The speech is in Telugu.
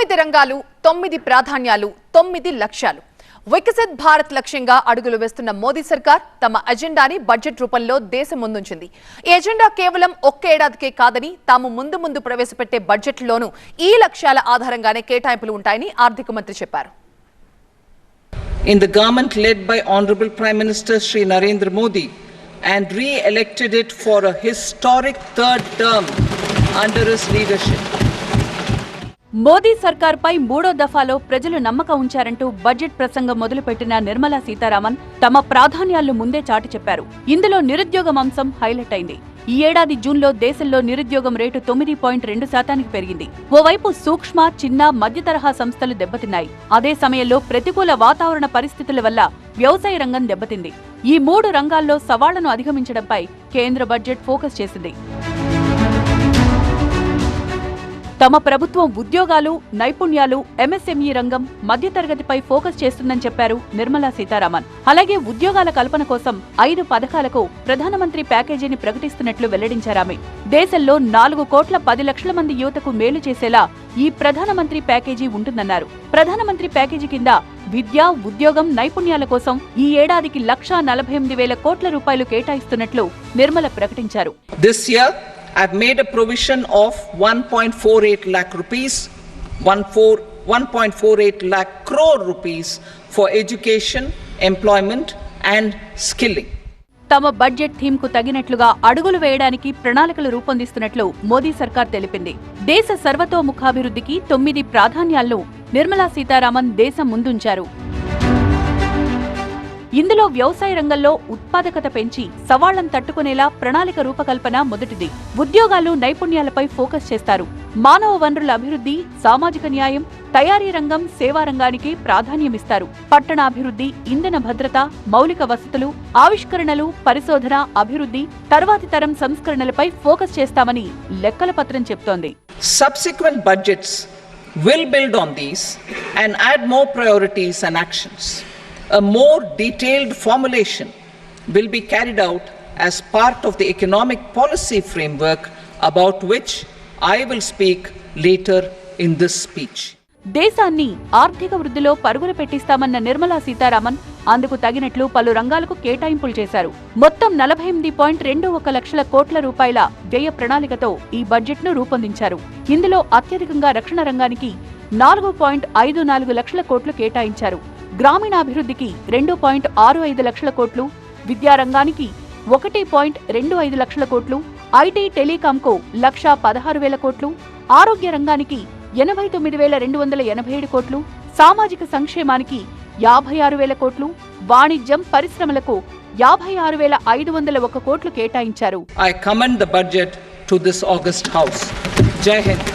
తొమ్మిది రంగాలు తొమ్మిది ప్రాధాన్యాలు తొమ్మిది లక్ష్యాలు. వికసిత్ భారత్ లక్ష్యంగా అడుగులు వేస్తున్న మోదీ సర్కార్ తమ అజెండాని బడ్జెట్ రూపంలో దేశం ముందుంచింది. ఈ ఎజెండా కేవలం ఒక్క ఏడాదికే కాదని తాము ముందు ముందు ప్రవేశపెట్టే బడ్జెట్లోనూ ఈ లక్ష్యాల ఆధారంగానే కేటాయింపులు ఉంటాయని ఆర్థిక మంత్రి చెప్పారు. In the government led by Honorable Prime Minister Sri Narendra Modi and re-elected it for a historic third term under his leadership. Modi సర్కార్పై మూడో దఫాలో ప్రజలు నమ్మకం ఉంచారంటూ బడ్జెట్ ప్రసంగం మొదలుపెట్టిన నిర్మలా సీతారామన్ తమ ప్రాధాన్యాలను ముందే చాటి చెప్పారు. ఇందులో నిరుద్యోగం అంశం హైలైట్ అయింది. ఈ ఏడాది జూన్లో దేశంలో నిరుద్యోగం రేటు తొమ్మిది పాయింట్ రెండు శాతానికి పెరిగింది. ఓవైపు సూక్ష్మ చిన్న మధ్య తరహా సంస్థలు దెబ్బతిన్నాయి. అదే సమయంలో ప్రతికూల వాతావరణ పరిస్థితుల వల్ల వ్యవసాయ రంగం దెబ్బతింది. ఈ మూడు రంగాల్లో సవాళ్ళను అధిగమించడంపై కేంద్ర బడ్జెట్ ఫోకస్ చేసింది. తమ ప్రభుత్వం ఉద్యోగాలు నైపుణ్యాలు ఎంఎస్ఎంఈ రంగం మధ్యతరగతిపై ఫోకస్ చేస్తుందని చెప్పారు నిర్మలా సీతారామన్. అలాగే ఉద్యోగాల కల్పన కోసం ఐదు పథకాలకు ప్రధానమంత్రి ప్యాకేజీని ప్రకటిస్తున్నట్లు వెల్లడించారామె దేశంలో నాలుగు కోట్ల పది లక్షల మంది యువతకు మేలు చేసేలా ఈ ప్రధానమంత్రి ప్యాకేజీ ఉంటుందన్నారు. ప్రధానమంత్రి ప్యాకేజీ కింద విద్య ఉద్యోగం నైపుణ్యాల కోసం ఈ ఏడాదికి లక్షా నలభై ఎనిమిది వేల కోట్ల రూపాయలు కేటాయిస్తున్నట్లు నిర్మల ప్రకటించారు. I've made a provision of 1.48 lakh rupees, 1.48 lakh crore rupees for education, employment and skilling. తమ బడ్జెట్ థీమ్కు తగినట్లుగా అడుగులు వేయడానికి ప్రణాళికలు రూపొందిస్తున్నట్లు మోదీ సర్కార్ తెలిపింది దేశ సర్వతోముఖాభివృద్ధికి తొమ్మిది ప్రాధాన్యాలను నిర్మలా సీతారామన్ దేశం ముందుంచారు ఇందులో వ్యవసాయ రంగంలో ఉత్పాదకత పెంచి సవాళ్ళను తట్టుకునేలా ప్రణాళిక రూపకల్పన మొదటిది. ఉద్యోగాలు నైపుణ్యాలపై ఫోకస్ చేస్తారు. మానవ వనరుల అభివృద్ధి సామాజిక న్యాయం తయారీ రంగం సేవా రంగానికి ప్రాధాన్యమిస్తారు. పట్టణాభివృద్ధి ఇంధన భద్రత మౌలిక వసతులు ఆవిష్కరణలు పరిశోధన అభివృద్ధి తర్వాతి తరం సంస్కరణలపై ఫోకస్ చేస్తామని లెక్కల పత్రం చెప్తోంది. Subsequent budgets will build on these and add more priorities and actions. A more detailed formulation will be carried out as part of the economic policy framework about which I will speak later in this speech. దేశాన్ని ఆర్థిక వృద్ధిలో పరుగులు పెట్టిస్తామన్న నిర్మలా సీతారామన్ అందుకు తగినట్లు పలు రంగాలకు కేటాయింపులు చేశారు. మొత్తం నలభై ఎనిమిది పాయింట్ రెండు ఒక లక్షల కోట్ల రూపాయల వ్యయ ప్రణాళికతో ఈ బడ్జెట్ను రూపొందించారు. ఇందులో అత్యధికంగా రక్షణ రంగానికి నాలుగు పాయింట్ ఐదు నాలుగు లక్షల కోట్లు కేటాయించారు. గ్రామీణాభివృద్ధికి రెండు పాయింట్ ఆరు ఐదు లక్షల కోట్లు విద్యారంగానికి ఒకటి పాయింట్ రెండు ఐదు లక్షల కోట్లు ఐటీ టెలికాంకు లక్షా పదహారు వేల కోట్లు ఆరోగ్య రంగానికి ఎనభై తొమ్మిది వేల రెండు వందల ఎనభై ఏడు కోట్లు సామాజిక సంక్షేమానికి యాభై ఆరు వేల కోట్లు వాణిజ్యం పరిశ్రమలకు యాభై ఆరు వేల ఐదు వందల ఒక కోట్లు కేటాయించారు. I commend the budget to this august house Jai Hind